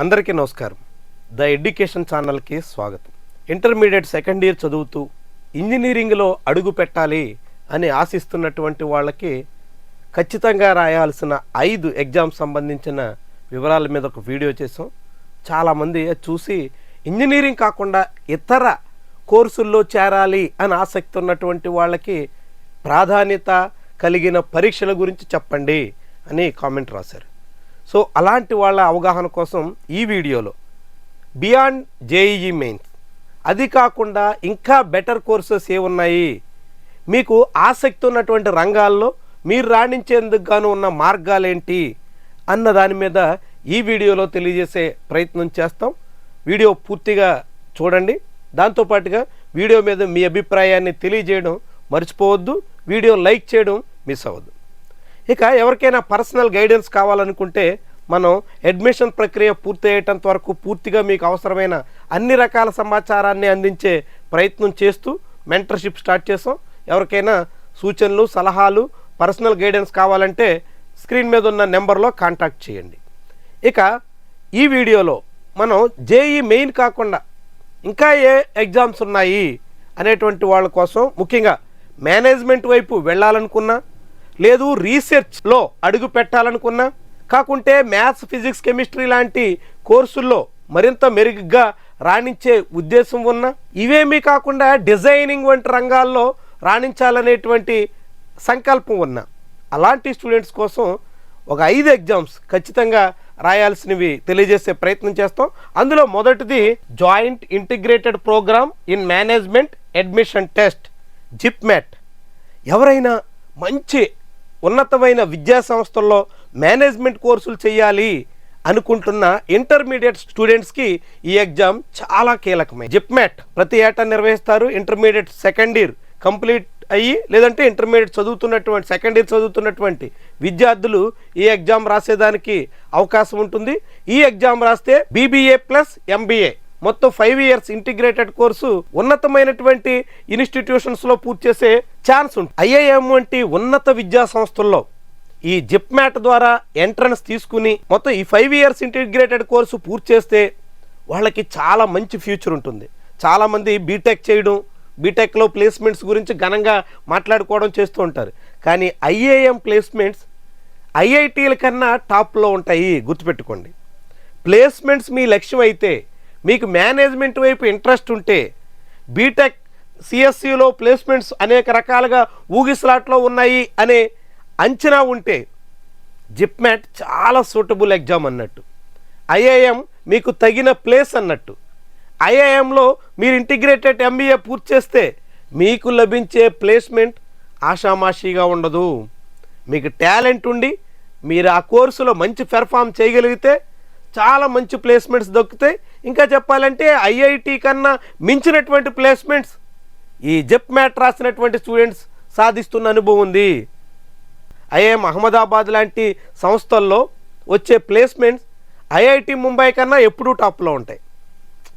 అందరికీ నమస్కారం. The education ఛానల్కి స్వాగతం. ఇంటర్మీడియట్ సెకండ్ ఇయర్ చదువుతూ ఇంజనీరింగ్లో అడుగు పెట్టాలి అని ఆశిస్తున్నటువంటి వాళ్ళకి ఖచ్చితంగా రాయాల్సిన ఐదు ఎగ్జామ్ సంబంధించిన వివరాల మీద ఒక వీడియో చేసాం చాలామంది అది చూసి ఇంజనీరింగ్ కాకుండా ఇతర కోర్సుల్లో చేరాలి అని ఆసక్తి ఉన్నటువంటి వాళ్ళకి ప్రాధాన్యత కలిగిన పరీక్షల గురించి చెప్పండి అని కామెంట్ రాశారు. సో అలాంటి వాళ్ళ అవగాహన కోసం ఈ వీడియోలో బియాండ్ జేఈఈ మెయిన్స్. అది కాకుండా ఇంకా బెటర్ కోర్సెస్ ఏమున్నాయి? ఉన్నాయి మీకు ఆసక్తి ఉన్నటువంటి రంగాల్లో మీరు రాణించేందుకు గాను ఉన్న మార్గాలేంటి? అన్న దాని మీద ఈ వీడియోలో తెలియజేసే ప్రయత్నం చేస్తాం. వీడియో పూర్తిగా చూడండి. దాంతోపాటుగా వీడియో మీద మీ అభిప్రాయాన్ని తెలియజేయడం మర్చిపోవద్దు. వీడియో లైక్ చేయడం మిస్ అవ్వద్దు. ఇక ఎవరికైనా పర్సనల్ గైడెన్స్ కావాలనుకుంటే మనం అడ్మిషన్ ప్రక్రియ పూర్తి అయ్యేటంత వరకు పూర్తిగా మీకు అవసరమైన అన్ని రకాల సమాచారాన్ని అందించే ప్రయత్నం చేస్తూ మెంటర్షిప్ స్టార్ట్ చేసాం. ఎవరికైనా సూచనలు సలహాలు పర్సనల్ గైడెన్స్ కావాలంటే స్క్రీన్ మీద ఉన్న నెంబర్లో కాంటాక్ట్ చేయండి. ఇక ఈ వీడియోలో మనం జేఈ మెయిన్ కాకుండా ఇంకా ఏ ఎగ్జామ్స్ ఉన్నాయి అనేటువంటి వాళ్ళ కోసం ముఖ్యంగా మేనేజ్మెంట్ వైపు వెళ్ళాలనుకున్నా లేదు రీసెర్చ్లో అడుగు పెట్టాలనుకున్నా. కాకుంటే మ్యాథ్స్ ఫిజిక్స్ కెమిస్ట్రీ లాంటి కోర్సుల్లో మరింత మెరుగ్గా రాణించే ఉద్దేశం ఉన్న. ఇవేమీ కాకుండా డిజైనింగ్ వంటి రంగాల్లో రాణించాలనేటువంటి సంకల్పం ఉన్న. అలాంటి స్టూడెంట్స్ కోసం ఒక ఐదు ఎగ్జామ్స్ ఖచ్చితంగా రాయాల్సినవి తెలియజేసే ప్రయత్నం చేస్తాం. అందులో మొదటిది joint integrated programme in management admission test JIPMAT ఎవరైనా మంచి ఉన్నతమైన విద్యా సంస్థల్లో మేనేజ్మెంట్ కోర్సులు చేయాలి అనుకుంటున్న ఇంటర్మీడియట్ స్టూడెంట్స్కి ఈ ఎగ్జామ్ చాలా కీలకమైన జిప్మెట్ ప్రతి ఏటా నిర్వహిస్తారు. ఇంటర్మీడియట్ సెకండ్ ఇయర్ కంప్లీట్ అయ్యి లేదంటే ఇంటర్మీడియట్ చదువుతున్నటువంటి సెకండ్ ఇయర్ చదువుతున్నటువంటి విద్యార్థులు ఈ ఎగ్జామ్ రాసేదానికి అవకాశం ఉంటుంది. ఈ ఎగ్జామ్ రాస్తే బీబీఏ ప్లస్ ఎంబీఏ. మొత్తం ఫైవ్ ఇయర్స్ ఇంటిగ్రేటెడ్ కోర్సు ఉన్నతమైనటువంటి ఇన్స్టిట్యూషన్స్లో పూర్తి చేసే ఛాన్స్ ఉంటుంది. ఐఐఎం వంటి ఉన్నత విద్యా సంస్థల్లో ఈ జిప్ మ్యాట్ ద్వారా ఎంట్రన్స్ తీసుకుని మొత్తం ఈ ఫైవ్ ఇయర్స్ ఇంటిగ్రేటెడ్ కోర్సు పూర్తి చేస్తే వాళ్ళకి చాలా మంచి ఫ్యూచర్ ఉంటుంది. చాలామంది బీటెక్ చేయడం బీటెక్లో ప్లేస్మెంట్స్ గురించి ఘనంగా మాట్లాడుకోవడం చేస్తూ ఉంటారు. కానీ ఐఏఎం ప్లేస్మెంట్స్ ఐఐటీల కన్నా టాప్లో ఉంటాయి గుర్తుపెట్టుకోండి. ప్లేస్మెంట్స్ మీ లక్ష్యం అయితే మీకు మేనేజ్మెంట్ వైపు ఇంట్రెస్ట్ ఉంటే బీటెక్ సిఎస్సిలో ప్లేస్మెంట్స్ అనేక రకాలుగా ఊగిసలాట్లో ఉన్నాయి అనే అంచనా ఉంటే జిప్మ్యాట్ చాలా సూటబుల్ ఎగ్జామ్ అన్నట్టు. ఐఐఎం మీకు తగిన ప్లేస్ అన్నట్టు. ఐఐఎంలో మీరు ఇంటిగ్రేటెడ్ ఎంబీఏ పూర్తి చేస్తే మీకు లభించే ప్లేస్మెంట్ ఆషామాషీగా ఉండదు. మీకు టాలెంట్ ఉండి మీరు ఆ కోర్సులో మంచి పెర్ఫామ్ చేయగలిగితే చాలా మంచి ప్లేస్మెంట్స్ దొక్కుతాయి ఇంకా చెప్పాలంటే ఐఐటి కన్నా మించినటువంటి ప్లేస్మెంట్స్ ఈ జెప్ మ్యాట్ రాసినటువంటి స్టూడెంట్స్ సాధిస్తున్న అనుభవం ఉంది. ఐఐఎం అహ్మదాబాద్ లాంటి సంస్థల్లో వచ్చే ప్లేస్మెంట్స్ ఐఐటి ముంబై కన్నా ఎప్పుడూ టాప్లో ఉంటాయి.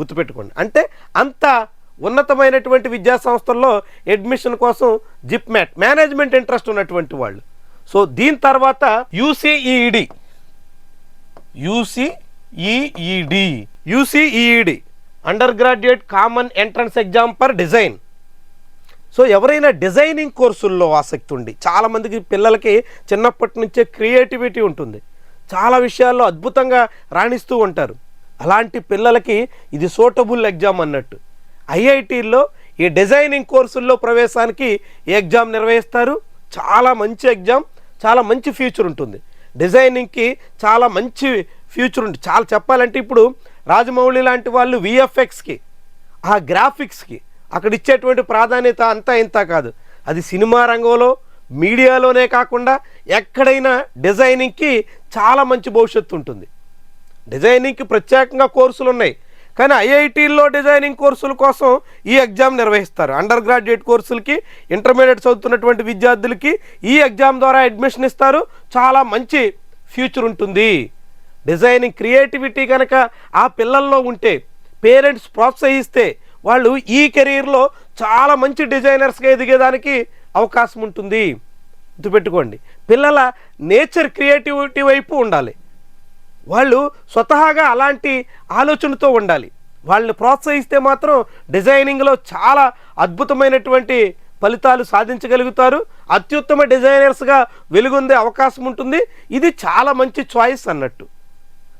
గుర్తుపెట్టుకోండి. అంటే అంత ఉన్నతమైనటువంటి విద్యా సంస్థల్లో అడ్మిషన్ కోసం జిప్ మ్యాట్ మేనేజ్మెంట్ ఇంట్రెస్ట్ ఉన్నటువంటి వాళ్ళు. సో దీని తర్వాత UCEED UCEED. UCEED. Undergraduate common entrance exam for design so ఎవరైనా డిజైనింగ్ కోర్సుల్లో ఆసక్తి ఉండి చాలామందికి పిల్లలకి చిన్నప్పటి నుంచే క్రియేటివిటీ ఉంటుంది. చాలా విషయాల్లో అద్భుతంగా రాణిస్తూ ఉంటారు. అలాంటి పిల్లలకి ఇది సూటబుల్ ఎగ్జామ్ అన్నట్టు. ఐఐటీల్లో ఈ డిజైనింగ్ కోర్సుల్లో ప్రవేశానికి ఈ ఎగ్జామ్ నిర్వహిస్తారు. చాలా మంచి ఎగ్జామ్ చాలా మంచి ఫ్యూచర్ ఉంటుంది. డిజైనింగ్కి చాలా మంచి ఫ్యూచర్ ఉంది. చాలా చెప్పాలంటే ఇప్పుడు రాజమౌళి లాంటి వాళ్ళు విఎఫ్ఎక్స్కి ఆ గ్రాఫిక్స్కి అక్కడ ఇచ్చేటువంటి ప్రాధాన్యత అంతా ఇంత కాదు. అది సినిమా రంగంలో మీడియాలోనే కాకుండా ఎక్కడైనా డిజైనింగ్కి చాలా మంచి భవిష్యత్తు ఉంటుంది. డిజైనింగ్కి ప్రత్యేకంగా కోర్సులు ఉన్నాయి కానీ ఐఐటీల్లో డిజైనింగ్ కోర్సుల కోసం ఈ ఎగ్జామ్ నిర్వహిస్తారు. అండర్ గ్రాడ్యుయేట్ కోర్సులకి ఇంటర్మీడియట్ చదువుతున్నటువంటి విద్యార్థులకి ఈ ఎగ్జామ్ ద్వారా అడ్మిషన్ ఇస్తారు. చాలా మంచి ఫ్యూచర్ ఉంటుంది. డిజైనింగ్ క్రియేటివిటీ కనుక ఆ పిల్లల్లో ఉంటే పేరెంట్స్ ప్రోత్సహిస్తే వాళ్ళు ఈ కెరీర్లో చాలా మంచి డిజైనర్స్గా ఎదిగేదానికి అవకాశం ఉంటుంది. గుర్తుపెట్టుకోండి. పిల్లల నేచర్ క్రియేటివిటీ వైపు ఉండాలి. వాళ్ళు స్వతహాగా అలాంటి ఆలోచనతో ఉండాలి. వాళ్ళని ప్రోత్సహిస్తే మాత్రం డిజైనింగ్లో చాలా అద్భుతమైనటువంటి ఫలితాలు సాధించగలుగుతారు. అత్యుత్తమ డిజైనర్స్గా వెలుగొందే అవకాశం ఉంటుంది. ఇది చాలా మంచి చాయిస్ అన్నట్టు.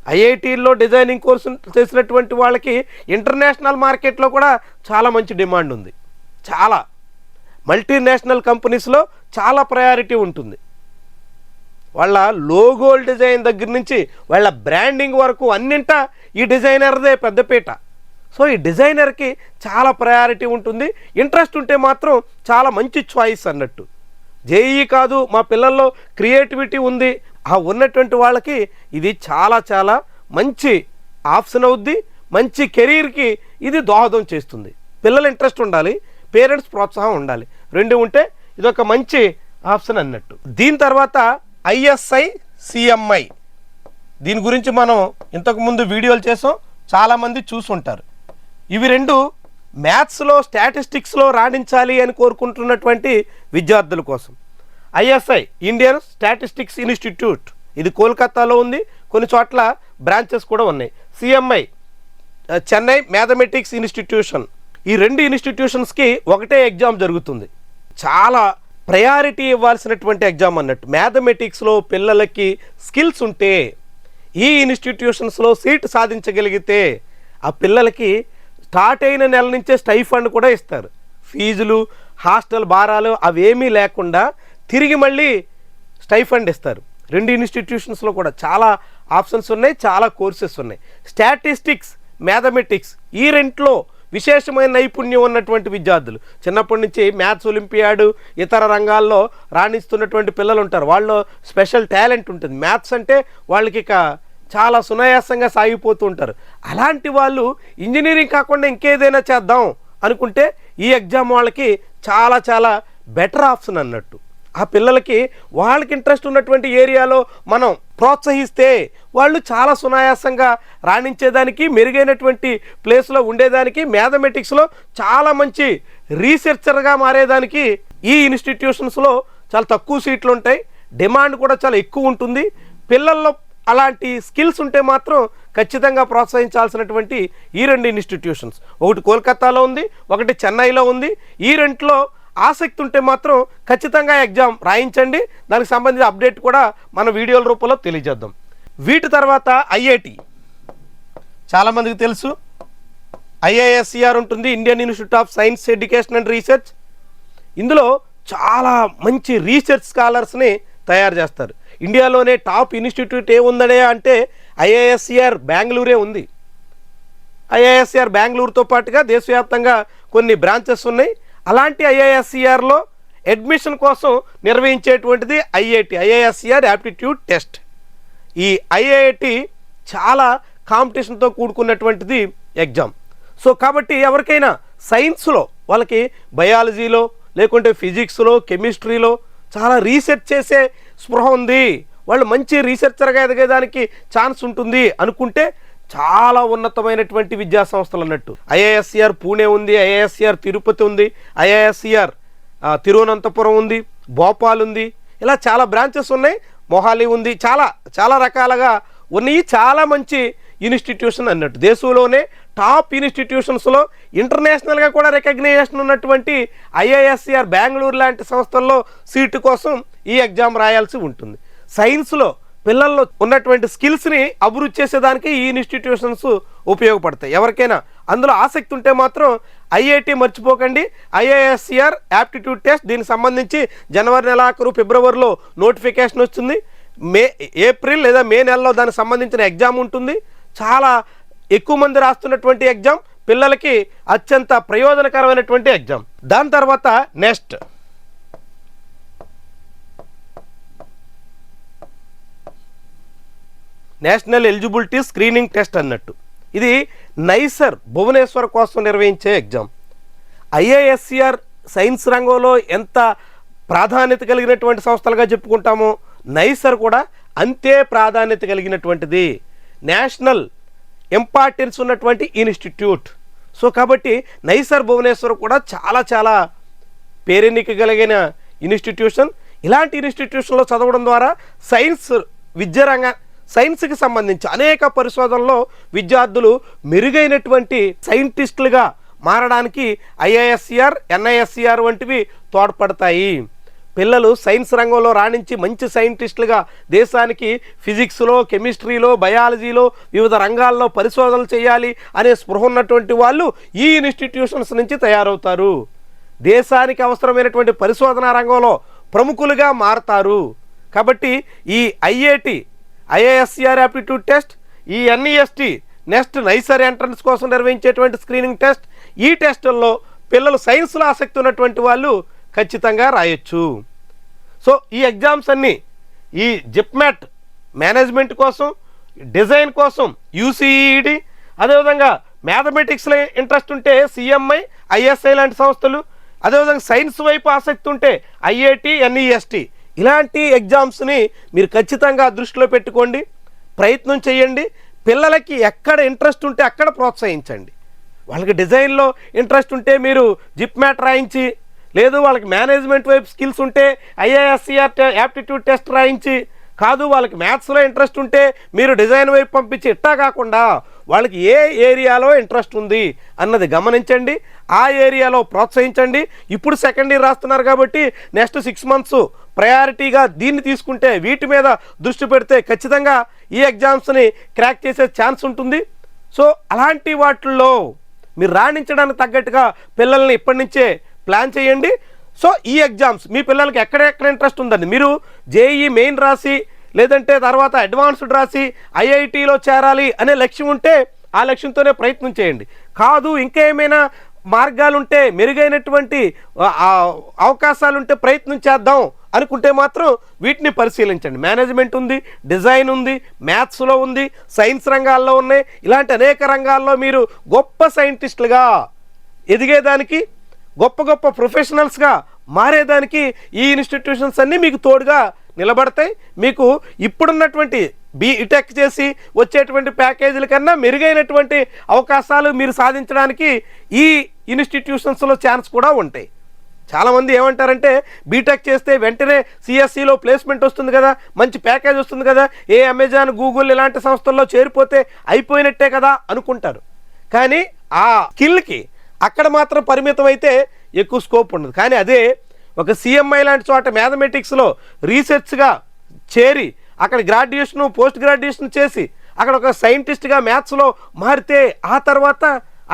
ఐఐటీల్లో డిజైనింగ్ కోర్సు చేసినటువంటి వాళ్ళకి ఇంటర్నేషనల్ మార్కెట్లో కూడా చాలా మంచి డిమాండ్ ఉంది. చాలా. మల్టీనేషనల్ కంపెనీస్లో చాలా ప్రయారిటీ ఉంటుంది. వాళ్ళ లోగోల్ డిజైన్ దగ్గర నుంచి వాళ్ళ బ్రాండింగ్ వరకు అన్నింటా ఈ డిజైనర్దే పెద్దపీట సో ఈ డిజైనర్కి చాలా ప్రయారిటీ ఉంటుంది. ఇంట్రెస్ట్ ఉంటే మాత్రం చాలా మంచి చాయిస్ అన్నట్టు. జేఈ కాదు మా పిల్లల్లో క్రియేటివిటీ ఉంది. ఆ ఉన్నటువంటి వాళ్ళకి ఇది చాలా చాలా మంచి ఆప్షన్ అవుద్ది. మంచి కెరీర్కి ఇది దోహదం చేస్తుంది. పిల్లల ఇంట్రెస్ట్ ఉండాలి పేరెంట్స్ ప్రోత్సాహం ఉండాలి. రెండు ఉంటే ఇది ఒక మంచి ఆప్షన్ అన్నట్టు. దీని తర్వాత ఐఎస్ఐ సిఎంఐ. దీని గురించి మనం ఇంతకుముందు వీడియోలు చేసాం. చాలామంది చూసుంటారు. ఇవి రెండు మ్యాథ్స్లో స్టాటిస్టిక్స్లో రాణించాలి అని కోరుకుంటున్నటువంటి విద్యార్థుల కోసం. ISI Indian statistics institute. ఇది కోల్కతాలో ఉంది. కొన్ని చోట్ల బ్రాంచెస్ కూడా ఉన్నాయి. CMI Chennai mathematics institution. ఈ రెండు ఇన్స్టిట్యూషన్స్కి ఒకటే ఎగ్జామ్ జరుగుతుంది. చాలా ప్రయారిటీ ఇవ్వాల్సినటువంటి ఎగ్జామ్ అన్నట్టు. మ్యాథమెటిక్స్లో పిల్లలకి స్కిల్స్ ఉంటే ఈ ఇన్స్టిట్యూషన్స్లో సీట్ సాధించగలిగితే ఆ పిల్లలకి స్టార్ట్ అయిన నెల నుంచే స్టైఫండ్ కూడా ఇస్తారు. ఫీజులు హాస్టల్ భారాలు అవేమీ లేకుండా తిరిగి మళ్ళీ స్టైఫండ్ ఇస్తారు. రెండు ఇన్స్టిట్యూషన్స్లో కూడా చాలా ఆప్షన్స్ ఉన్నాయి చాలా కోర్సెస్ ఉన్నాయి. స్టాటిస్టిక్స్ మ్యాథమెటిక్స్ ఈ రెంట్లో విశేషమైన నైపుణ్యం ఉన్నటువంటి విద్యార్థులు. చిన్నప్పటి నుంచి మ్యాథ్స్ ఒలింపియాడ్ ఇతర రంగాల్లో రాణిస్తున్నటువంటి పిల్లలు ఉంటారు వాళ్ళు స్పెషల్ టాలెంట్ ఉంటుంది. మ్యాథ్స్ అంటే వాళ్ళకి ఇక చాలా సునాయాసంగా సాగిపోతూ ఉంటారు. అలాంటి వాళ్ళు ఇంజనీరింగ్ కాకుండా ఇంకేదైనా చేద్దాం అనుకుంటే ఈ ఎగ్జామ్ వాళ్ళకి చాలా చాలా బెటర్ ఆప్షన్ అన్నట్టు. ఆ పిల్లలకి వాళ్ళకి ఇంట్రెస్ట్ ఉన్నటువంటి ఏరియాలో మనం ప్రోత్సహిస్తే వాళ్ళు చాలా సునాయాసంగా రాణించేదానికి మెరుగైనటువంటి ప్లేస్లో ఉండేదానికి మ్యాథమెటిక్స్లో చాలా మంచి రీసెర్చర్గా మారేదానికి ఈ ఇన్స్టిట్యూషన్స్లో చాలా తక్కువ సీట్లు ఉంటాయి. డిమాండ్ కూడా చాలా ఎక్కువ ఉంటుంది. పిల్లల్లో అలాంటి స్కిల్స్ ఉంటే మాత్రం ఖచ్చితంగా ప్రోత్సహించాల్సినటువంటి ఈ రెండు ఇన్స్టిట్యూషన్స్. ఒకటి కోల్కతాలో ఉంది ఒకటి చెన్నైలో ఉంది. ఈ రెంట్లో ఆసక్తి ఉంటే మాత్రం ఖచ్చితంగా ఎగ్జామ్ రాయించండి. దానికి సంబంధించిన అప్డేట్ కూడా మన వీడియోల రూపంలో తెలియజేద్దాం. వీటి తర్వాత ఐఐటి. చాలామందికి తెలుసు. ఐఐఎస్సిఆర్ ఉంటుంది. Indian institute of science education and research. ఇందులో చాలా మంచి రీసెర్చ్ స్కాలర్స్ని తయారు చేస్తారు. ఇండియాలోనే టాప్ ఇన్స్టిట్యూట్ ఏముందనే అంటే ఐఐఎస్ఈఆర్ బెంగళూరే ఉంది. ఐఐఎస్సిఆర్ బెంగళూరుతో పాటుగా దేశవ్యాప్తంగా కొన్ని బ్రాంచెస్ ఉన్నాయి. అలాంటి ఐఐఎస్సిఆర్లో అడ్మిషన్ కోసం నిర్వహించేటువంటిది ఐఐటి. IISER aptitude test. ఈ ఐఐటి చాలా కాంపిటీషన్తో కూడుకున్నటువంటిది ఎగ్జామ్. సో కాబట్టి ఎవరికైనా సైన్స్లో వాళ్ళకి బయాలజీలో లేకుంటే ఫిజిక్స్లో కెమిస్ట్రీలో చాలా రీసెర్చ్ చేసే స్పృహ ఉంది. వాళ్ళు మంచి రీసెర్చర్గా ఎదగేదానికి ఛాన్స్ ఉంటుంది అనుకుంటే చాలా ఉన్నతమైనటువంటి విద్యా సంస్థలు అన్నట్టు. ఐఏఎస్సిఆర్ పూణే ఉంది ఐఏఎస్సిఆర్ తిరుపతి ఉంది ఐఏఎస్సిఆర్ తిరువనంతపురం ఉంది భోపాల్ ఉంది. ఇలా చాలా బ్రాంచెస్ ఉన్నాయి. మొహాలి ఉంది. చాలా చాలా రకాలుగా ఉన్నాయి. చాలా మంచి ఇన్స్టిట్యూషన్ అన్నట్టు. దేశంలోనే టాప్ ఇన్స్టిట్యూషన్స్లో ఇంటర్నేషనల్గా కూడా రికగ్నైజేషన్ ఉన్నటువంటి ఐఐఎస్సిఆర్ బెంగళూరు లాంటి సంస్థల్లో సీటు కోసం ఈ ఎగ్జామ్ రాయాల్సి ఉంటుంది. సైన్స్లో పిల్లల్లో ఉన్నటువంటి స్కిల్స్ని అభివృద్ధి చేసేదానికి ఈ ఇన్స్టిట్యూషన్స్ ఉపయోగపడతాయి. ఎవరికైనా అందులో ఆసక్తి ఉంటే మాత్రం ఐఐటి మర్చిపోకండి. ఐఐఎస్సిఆర్ యాప్టిట్యూడ్ టెస్ట్ దీనికి సంబంధించి జనవరి నెలాఖరు ఫిబ్రవరిలో నోటిఫికేషన్ వస్తుంది. మే ఏప్రిల్ లేదా మే నెలలో దానికి సంబంధించిన ఎగ్జామ్ ఉంటుంది. చాలా ఎక్కువ మంది రాస్తున్నటువంటి ఎగ్జామ్ పిల్లలకి అత్యంత ప్రయోజనకరమైనటువంటి ఎగ్జామ్ దాని తర్వాత next national eligibility screening test అన్నట్టు. ఇది నైసర్ భువనేశ్వర్ కోసం నిర్వహించే ఎగ్జామ్. ఐఏఎస్సిఆర్ సైన్స్ రంగంలో ఎంత ప్రాధాన్యత కలిగినటువంటి సంస్థలుగా చెప్పుకుంటామో నైసర్ కూడా అంతే ప్రాధాన్యత కలిగినటువంటిది. నేషనల్ ఇంపార్టెన్స్ ఉన్నటువంటి ఇన్స్టిట్యూట్. సో కాబట్టి నైసర్ భువనేశ్వర్ కూడా చాలా చాలా పేరెన్నిక కలిగిన ఇన్స్టిట్యూషన్. ఇలాంటి ఇన్స్టిట్యూషన్లో చదవడం ద్వారా సైన్స్ విద్య రంగ సైన్స్కి సంబంధించి అనేక పరిశోధనలో విద్యార్థులు మెరుగైనటువంటి సైంటిస్టులుగా మారడానికి ఐఏఎస్సిఆర్ ఎన్ఐఎస్సిఆర్ వంటివి తోడ్పడతాయి. పిల్లలు సైన్స్ రంగంలో రాణించి మంచి సైంటిస్టులుగా దేశానికి ఫిజిక్స్లో కెమిస్ట్రీలో బయాలజీలో వివిధ రంగాల్లో పరిశోధనలు చేయాలి అనే స్పృహ ఉన్నటువంటి వాళ్ళు ఈ ఇన్స్టిట్యూషన్స్ నుంచి తయారవుతారు. దేశానికి అవసరమైనటువంటి పరిశోధనా రంగంలో ప్రముఖులుగా మారతారు. కాబట్టి ఈ ఐఐటి ఐఏఎస్సిఆర్ యాప్టిట్యూడ్ టెస్ట్ ఈ ఎన్ఈఎస్టీ నెక్స్ట్ నైసర్ ఎంట్రన్స్ కోసం నిర్వహించేటువంటి స్క్రీనింగ్ టెస్ట్ ఈ టెస్టుల్లో పిల్లలు సైన్స్లో ఆసక్తి ఉన్నటువంటి వాళ్ళు ఖచ్చితంగా రాయొచ్చు. సో ఈ ఎగ్జామ్స్ అన్నీ ఈ జిప్మెట్ మేనేజ్మెంట్ కోసం డిజైన్ కోసం యూసీఈడి అదేవిధంగా మ్యాథమెటిక్స్లో ఇంట్రెస్ట్ ఉంటే సిఎంఐ ఐఎస్ఐ లాంటి సంస్థలు అదేవిధంగా సైన్స్ వైపు ఆసక్తి ఉంటే ఐఐటి ఎన్ఈఎస్టీ ఇలాంటి ఎగ్జామ్స్ని మీరు ఖచ్చితంగా దృష్టిలో పెట్టుకోండి ప్రయత్నం చేయండి. పిల్లలకి ఎక్కడ ఇంట్రెస్ట్ ఉంటే అక్కడ ప్రోత్సహించండి. వాళ్ళకి డిజైన్లో ఇంట్రెస్ట్ ఉంటే మీరు జిప్ మ్యాట్ రాయించి లేదు వాళ్ళకి మేనేజ్మెంట్ వైపు స్కిల్స్ ఉంటే ఐఏఎస్సీఆర్ యాప్టిట్యూడ్ టెస్ట్ రాయించి కాదు వాళ్ళకి మ్యాథ్స్లో ఇంట్రెస్ట్ ఉంటే మీరు డిజైన్ వైపు పంపించి ఇట్టా కాకుండా వాళ్ళకి ఏ ఏరియాలో ఇంట్రెస్ట్ ఉంది అన్నది గమనించండి ఆ ఏరియాలో ప్రోత్సహించండి. ఇప్పుడు సెకండ్ ఇయర్ రాస్తున్నారు కాబట్టి నెక్స్ట్ సిక్స్ మంత్స్ ప్రయారిటీగా దీన్ని తీసుకుంటే వీటి మీద దృష్టి పెడితే ఖచ్చితంగా ఈ ఎగ్జామ్స్ని క్రాక్ చేసే ఛాన్స్ ఉంటుంది. సో అలాంటి వాటిల్లో మీరు రాణించడానికి తగ్గట్టుగా పిల్లల్ని ఇప్పటి నుంచే ప్లాన్ చేయండి. సో ఈ ఎగ్జామ్స్ మీ పిల్లలకి ఎక్కడెక్కడ ఇంట్రెస్ట్ ఉందండి? మీరు జేఈ మెయిన్ రాసి లేదంటే తర్వాత అడ్వాన్స్డ్ రాసి ఐఐటిలో చేరాలి అనే లక్ష్యం ఉంటే ఆ లక్ష్యంతోనే ప్రయత్నం చేయండి. కాదు ఇంకా ఏమైనా మార్గాలుంటే మెరుగైనటువంటి అవకాశాలుంటే ప్రయత్నం చేద్దాం అనుకుంటే మాత్రం వీటిని పరిశీలించండి. మేనేజ్మెంట్ ఉంది డిజైన్ ఉంది మ్యాథ్స్లో ఉంది సైన్స్ రంగాల్లో ఉన్నాయి. ఇలాంటి అనేక రంగాల్లో మీరు గొప్ప సైంటిస్టులుగా ఎదిగేదానికి గొప్ప గొప్ప ప్రొఫెషనల్స్గా మారేదానికి ఈ ఇన్స్టిట్యూషన్స్ అన్నీ మీకు తోడుగా నిలబడతాయి. మీకు ఇప్పుడున్నటువంటి బీటెక్ చేసి వచ్చేటువంటి ప్యాకేజీల కన్నా మెరుగైనటువంటి అవకాశాలు మీరు సాధించడానికి ఈ ఇన్స్టిట్యూషన్స్లో ఛాన్స్ కూడా ఉంటాయి. చాలామంది ఏమంటారంటే బీటెక్ చేస్తే వెంటనే సిఎస్సిలో ప్లేస్మెంట్ వస్తుంది కదా మంచి ప్యాకేజ్ వస్తుంది కదా ఏ అమెజాన్ గూగుల్ ఇలాంటి సంస్థల్లో చేరిపోతే అయిపోయినట్టే కదా అనుకుంటారు. కానీ ఆ స్కిల్కి అక్కడ మాత్రం పరిమితం అయితే ఎక్కువ స్కోప్ ఉండదు. కానీ అదే ఒక సిఎంఐ లాంటి చోట మ్యాథమెటిక్స్లో రీసెర్చ్గా చేరి అక్కడ గ్రాడ్యుయేషన్ పోస్ట్ గ్రాడ్యుయేషన్ చేసి అక్కడ ఒక సైంటిస్ట్గా మ్యాథ్స్లో మారితే ఆ తర్వాత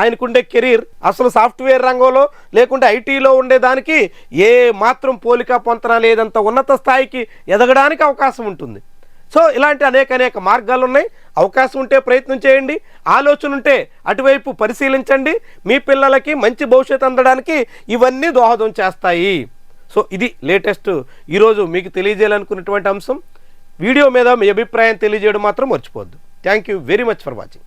ఆయనకుండే కెరీర్ అసలు సాఫ్ట్వేర్ రంగంలో లేకుంటే ఐటీలో ఉండేదానికి ఏ మాత్రం పోలిక పొంతన లేదంత ఉన్నత స్థాయికి ఎదగడానికి అవకాశం ఉంటుంది. సో ఇలాంటి అనేక అనేక మార్గాలు ఉన్నాయి అవకాశం ఉంటే ప్రయత్నం చేయండి. ఆలోచన ఉంటే అటువైపు పరిశీలించండి. మీ పిల్లలకి మంచి భవిష్యత్తు అందడానికి ఇవన్నీ దోహదం చేస్తాయి. సో ఇది లేటెస్ట్. ఈరోజు మీకు తెలియజేయాలనుకున్నటువంటి అంశం వీడియో మీద మీ అభిప్రాయం తెలియజేయడం మాత్రం మర్చిపోవద్దు. Thank you very much for watching